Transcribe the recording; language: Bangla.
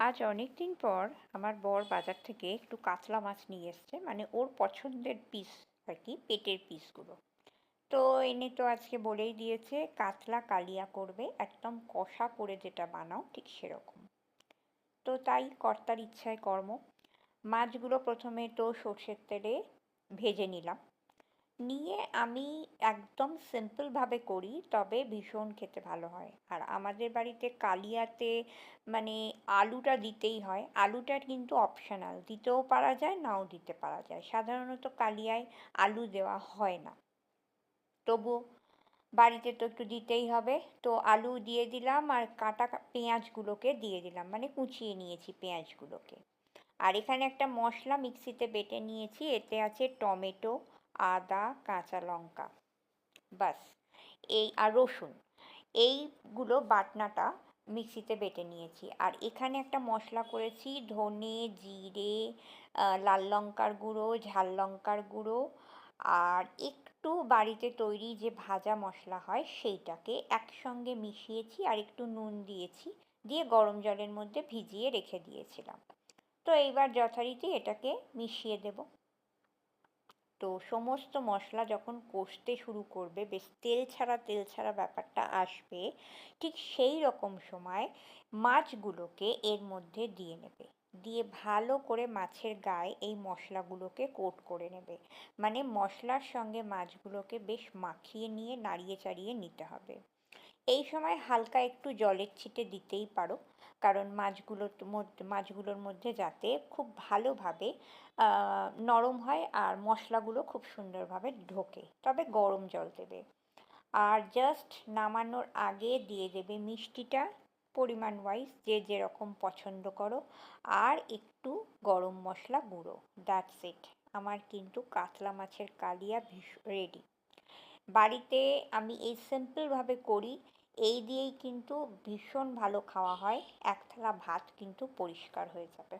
আজ অনেক দিন পর আমার বর বাজার থেকে একটু কাতলা মাছ নিয়ে এসছে মানে ওর পছন্দের পিস আর কি, পেটের পিসগুলো তো এনে তো আজকে বলেই দিয়েছে, কাতলা কালিয়া করবে, একদম কষা করে যেটা বানাও, ঠিক সেরকম। তো তাই কর্তার ইচ্ছায় কর্ম। মাছগুলো প্রথমে তো সর্ষের তেলে ভেজে নিলাম। নিয়ে আমি একদম সিম্পলভাবে করি, তবে ভীষণ খেতে ভালো হয়। আর আমাদের বাড়িতে কালিয়াতে মানে আলুটা দিতেই হয়। আলুটা কিন্তু অপশনাল দিতেও পারা যায়, নাও দিতে পারা যায়। সাধারণত কালিয়ায় আলু দেওয়া হয় না। তবু বাড়িতে তো একটু দিতেই হবে। তো আলু দিয়ে দিলাম আর কাটা পেঁয়াজগুলোকে দিয়ে দিলাম। মানে কুচিয়ে নিয়েছি পেঁয়াজগুলোকে। আর এখানে একটা মশলা মিক্সিতে বেটে নিয়েছি। এতে আছে টমেটো আদা, কাঁচা লঙ্কা। বাস এই, আর রসুন। এইগুলো বাটনাটা মিক্সিতে বেটে নিয়েছি। আর এখানে একটা মশলা করেছি, ধনে, জিরে লাল লঙ্কার গুঁড়ো, ঝাল লঙ্কার গুঁড়ো। আর একটু বাড়িতে তৈরি যে ভাজা মশলা হয়, সেইটাকে একসঙ্গে মিশিয়েছি আর একটু নুন দিয়েছি, দিয়ে গরম জলের মধ্যে ভিজিয়ে রেখে দিয়েছিলাম। তো এইবার যথারীতি এটাকে মিশিয়ে দেব। তো সমস্ত মশলা যখন কষতে শুরু করবে, বেশ তেল ছাড়া তেল ছাড়া ব্যাপারটা আসবে, ঠিক সেই রকম সময় মাছগুলোকে এর মধ্যে দিয়ে নেবে। দিয়ে ভালো করে মাছের গায়ে এই মশলাগুলোকে কোট করে নেবে। মানে মশলার সঙ্গে মাছগুলোকে বেশ মাখিয়ে নিয়ে নাড়িয়ে চাড়িয়ে নিতে হবে। এই সময় হালকা একটু জলের ছিটে দিতেই পারো। কারণ মাছগুলোর মাছগুলোর মধ্যে যাতে খুব ভালোভাবে নরম হয় আর মশলাগুলো খুব সুন্দরভাবে ঢোকে। তবে গরম জল দেবে। আর জাস্ট নামানোর আগে দিয়ে দেবে মিষ্টিটা পরিমাণ ওয়াইজ যে যেরকম পছন্দ করো। আর একটু গরম মশলা গুঁড়ো। দ্যাটস ইট আমার কিন্তু কাতলা মাছের কালিয়া রেডি বাড়িতে আমি এই সিম্পলভাবে করি। এই দিয়েই কিন্তু ভীষণ ভালো খাওয়া হয়। এক থালা ভাত কিন্তু পরিষ্কার হয়ে যাবে।